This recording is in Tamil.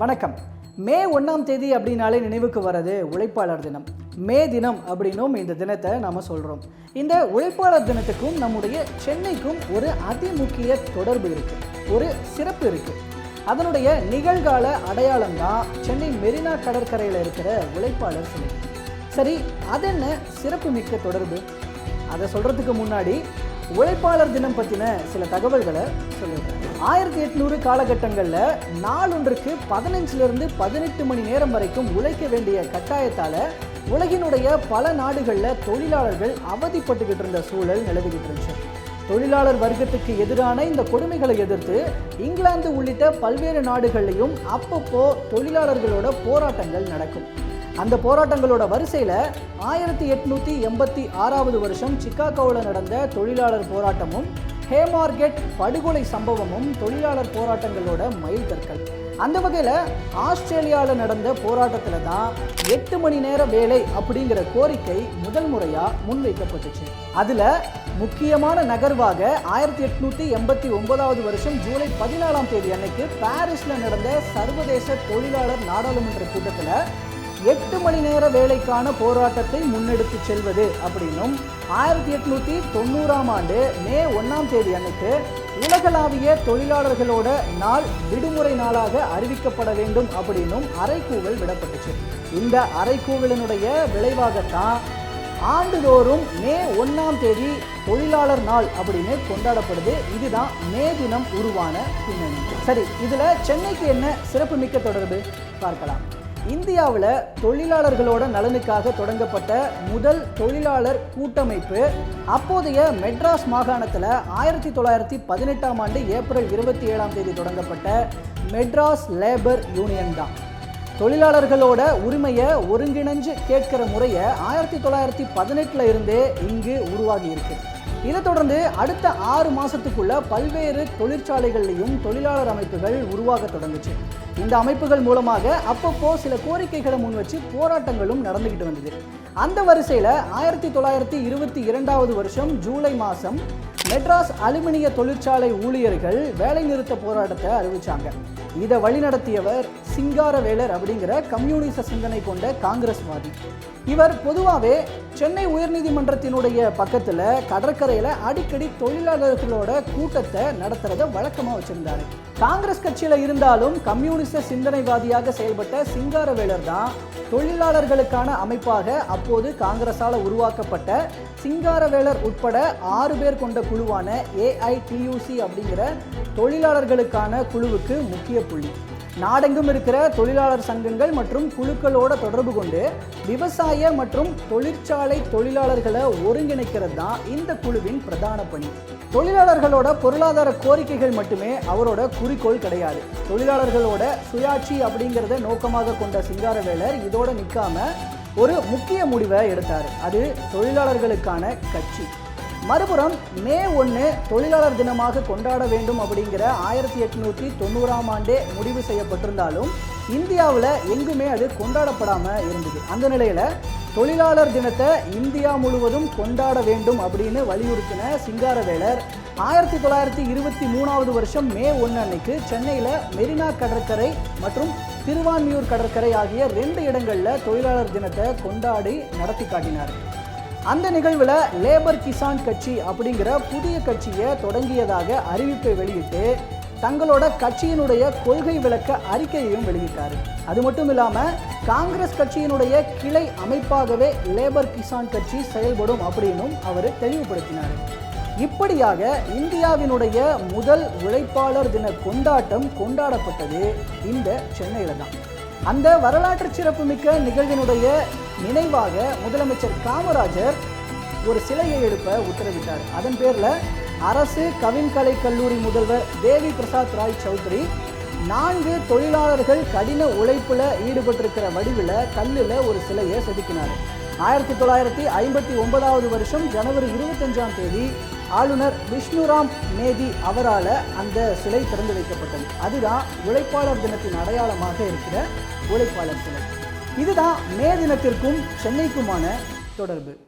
வணக்கம். மே ஒன்றாம் தேதி அப்படின்னாலே நினைவுக்கு வர்றது உழைப்பாளர் தினம். மே தினம் அப்படின்னும் இந்த தினத்தை நம்ம சொல்கிறோம் இந்த உழைப்பாளர் தினத்துக்கும் நம்முடைய சென்னைக்கும் ஒரு அதிமுக்கிய தொடர்பு இருக்குது ஒரு சிறப்பு இருக்குது அதனுடைய நிகழ்கால அடையாளம் தான் சென்னை மெரினா கடற்கரையில் இருக்கிற உழைப்பாளர் சிலை. சரி அது என்ன சிறப்பு மிக்க தொடர்பு? அதை சொல்கிறதுக்கு முன்னாடி உழைப்பாளர் தினம் பற்றின சில தகவல்களை சொல்லியிருக்கேன் ஆயிரத்தி எட்நூறு காலகட்டங்களில் நாளொன்றுக்கு பதினஞ்சிலிருந்து பதினெட்டு மணி நேரம் வரைக்கும் உழைக்க வேண்டிய கட்டாயத்தால் உலகினுடைய பல நாடுகளில் தொழிலாளர்கள் அவதிப்பட்டுக்கிட்டு இருந்த சூழல் நிலவிக்கிட்டு இருந்துச்சு. தொழிலாளர் வர்க்கத்துக்கு எதிரான இந்த கொடுமைகளை எதிர்த்து இங்கிலாந்து உள்ளிட்ட பல்வேறு நாடுகள்லையும் அப்பப்போ தொழிலாளர்களோட போராட்டங்கள் நடக்கும். அந்த போராட்டங்களோட வரிசையில் ஆயிரத்தி எட்நூற்றி எண்பத்தி ஆறாவது வருஷம் சிக்காகோவில் நடந்த தொழிலாளர் போராட்டமும் ஹேமார்கெட் படுகொலை சம்பவமும் தொழிலாளர் போராட்டங்களோட மைல்கற்கள் அந்த வகையில் ஆஸ்திரேலியாவில் நடந்த போராட்டத்தில் தான் எட்டு மணி நேர வேலை அப்படிங்கிற கோரிக்கை முதல் முறையாக முன்வைக்கப்பட்டுச்சு. அதில் முக்கியமான நகர்வாக ஆயிரத்தி எட்நூற்றி எண்பத்தி ஒன்பதாவது வருஷம் ஜூலை பதினாலாம் தேதி அன்னைக்கு பாரிஸில் நடந்த சர்வதேச தொழிலாளர் நாடாளுமன்ற கூட்டத்தில் எட்டு மணி நேர வேலைக்கான போராட்டத்தை முன்னெடுத்து செல்வது அப்படின்னும் ஆயிரத்தி எட்நூற்றி தொண்ணூறாம் ஆண்டு மே ஒன்றாம் தேதி அன்னைக்கு உலகளாவிய தொழிலாளர்களோட நாள் விடுமுறை நாளாக அறிவிக்கப்பட வேண்டும் அப்படின்னும் அரைக்கூவல் விடப்பட்டுச்சு. இந்த அரைக்கூவலினுடைய விளைவாகத்தான் ஆண்டுதோறும் மே ஒன்றாம் தேதி தொழிலாளர் நாள் அப்படின்னு கொண்டாடப்படுது. இதுதான் மே தினம் உருவான பின்னணி. சரி இதில் சென்னைக்கு என்ன சிறப்புமிக்க தொடர்பு? பார்க்கலாம். இந்தியாவில் தொழிலாளர்களோட நலனுக்காக தொடங்கப்பட்ட முதல் தொழிலாளர் கூட்டமைப்பு அப்போதைய மெட்ராஸ் மாகாணத்தில் ஆயிரத்தி தொள்ளாயிரத்தி பதினெட்டாம் ஆண்டு ஏப்ரல் இருபத்தி ஏழாம் தேதி தொடங்கப்பட்ட மெட்ராஸ் லேபர் யூனியன் தான். தொழிலாளர்களோட உரிமையை ஒருங்கிணைஞ்சு கேட்கிற முறையை ஆயிரத்தி தொள்ளாயிரத்தி பதினெட்டில் இருந்தே இங்கு உருவாகி இருக்கு. இதை தொடர்ந்து அடுத்த ஆறு மாதத்துக்குள்ள பல்வேறு தொழிற்சாலைகள்லையும் தொழிலாளர் அமைப்புகள் உருவாக தொடங்குச்சு. இந்த அமைப்புகள் மூலமாக அப்பப்போ சில கோரிக்கைகளை முன் வச்சு போராட்டங்களும் நடந்துகிட்டு வந்தது. அந்த வரிசையில் ஆயிரத்தி தொள்ளாயிரத்தி இருபத்தி இரண்டாவது வருஷம் ஜூலை மாதம் மெட்ராஸ் அலுமினிய தொழிற்சாலை ஊழியர்கள் வேலைநிறுத்த போராட்டத்தை அறிவிச்சாங்க. இதை வழிநடத்தியவர் சிங்காரவேலர் அப்படிங்கிற கம்யூனிச சிந்தனை கொண்ட காங்கிரஸ்வாதி. இவர் பொதுவாகவே சென்னை உயர்நீதிமன்றத்தினுடைய பக்கத்தில் கடற்கரையில் அடிக்கடி தொழிலாளர்களோட கூட்டத்தை நடத்துறத வழக்கமாக வச்சிருந்தாரு. காங்கிரஸ் கட்சியில் இருந்தாலும் கம்யூனிச சிந்தனைவாதியாக செயல்பட்ட சிங்காரவேலர் தான் தொழிலாளர்களுக்கான அமைப்பாக அப்போது காங்கிரஸால் உருவாக்கப்பட்ட சிங்காரவேலர் உட்பட ஆறு பேர் கொண்ட குழுவான ஏஐடியூசி அப்படிங்கிற தொழிலாளர்களுக்கான குழுவுக்கு முக்கிய புள்ளி. நாடெங்கும் இருக்கிற தொழிலாளர் சங்கங்கள் மற்றும் குழுக்களோட தொடர்பு கொண்டு விவசாய மற்றும் தொழிற்சாலை தொழிலாளர்களை ஒருங்கிணைக்கிறது தான் இந்த குழுவின் பிரதான பணி. தொழிலாளர்களோட பொருளாதார கோரிக்கைகள் மட்டுமே அவரோட குறிக்கோள் கிடையாது. தொழிலாளர்களோட சுயாட்சி அப்படிங்கிறத நோக்கமாக கொண்ட சிங்காரவேலர் இதோட நிற்காம ஒரு முக்கிய முடிவை எடுத்தார். அது தொழிலாளர்களுக்கான கட்சி. மறுபுறம் மே ஒன்று தொழிலாளர் தினமாக கொண்டாட வேண்டும் அப்படிங்கிற ஆயிரத்தி எட்நூற்றி தொண்ணூறாம் ஆண்டே முடிவு செய்யப்பட்டிருந்தாலும் இந்தியாவில் எங்குமே அது கொண்டாடப்படாமல் இருந்தது. அந்த நிலையில் தொழிலாளர் தினத்தை இந்தியா முழுவதும் கொண்டாட வேண்டும் அப்படின்னு வலியுறுத்தின சிங்காரவேலர் ஆயிரத்தி தொள்ளாயிரத்தி இருபத்தி மூணாவது வருஷம் மே ஒன்று அன்னைக்கு சென்னையில் மெரினா கடற்கரை மற்றும் திருவான்மியூர் கடற்கரை ஆகிய ரெண்டு இடங்களில் தொழிலாளர் தினத்தை கொண்டாடி நடத்தி காட்டினார். அந்த நிகழ்வில் லேபர் கிசான் கட்சி அப்படிங்கிற புதிய கட்சியை தொடங்கியதாக அறிவிப்பை வெளியிட்டு தங்களோட கட்சியினுடைய கொள்கை விளக்க அறிக்கையையும் வெளியிட்டார். அது மட்டும் இல்லாமல் காங்கிரஸ் கட்சியினுடைய கிளை அமைப்பாகவே லேபர் கிசான் கட்சி செயல்படும் அப்படின்னும் அவர் தெளிவுபடுத்தினார். இப்படியாக இந்தியாவினுடைய முதல் உழைப்பாளர் தின கொண்டாட்டம் கொண்டாடப்பட்டது இந்த சென்னையில் தான். அந்த வரலாற்று சிறப்புமிக்க நிகழ்வினுடைய நினைவாக முதலமைச்சர் காமராஜர் ஒரு சிலையை எழுப்ப உத்தரவிட்டார். அதன் பேரில் அரசு கவின்கலை கல்லூரி முதல்வர் தேவி பிரசாத் ராய் சௌத்ரி நான்கு தொழிலாளர்கள் கடின உழைப்பில் ஈடுபட்டிருக்கிற வடிவில் கல்லில் ஒரு சிலையை செதுக்கினார். ஆயிரத்தி தொள்ளாயிரத்தி ஐம்பத்தி ஒன்பதாவது வருஷம் ஜனவரி இருபத்தஞ்சாம் தேதி ஆளுநர் விஷ்ணுராம் மேதி அவரால் அந்த சிலை திறந்து வைக்கப்பட்டது. அதுதான் உழைப்பாளர் தினத்தின் அடையாளமாக இருக்கிற உழைப்பாளர் சிலை. இதுதான் மே தினத்திற்கும் சென்னைக்குமான தொடர்பு.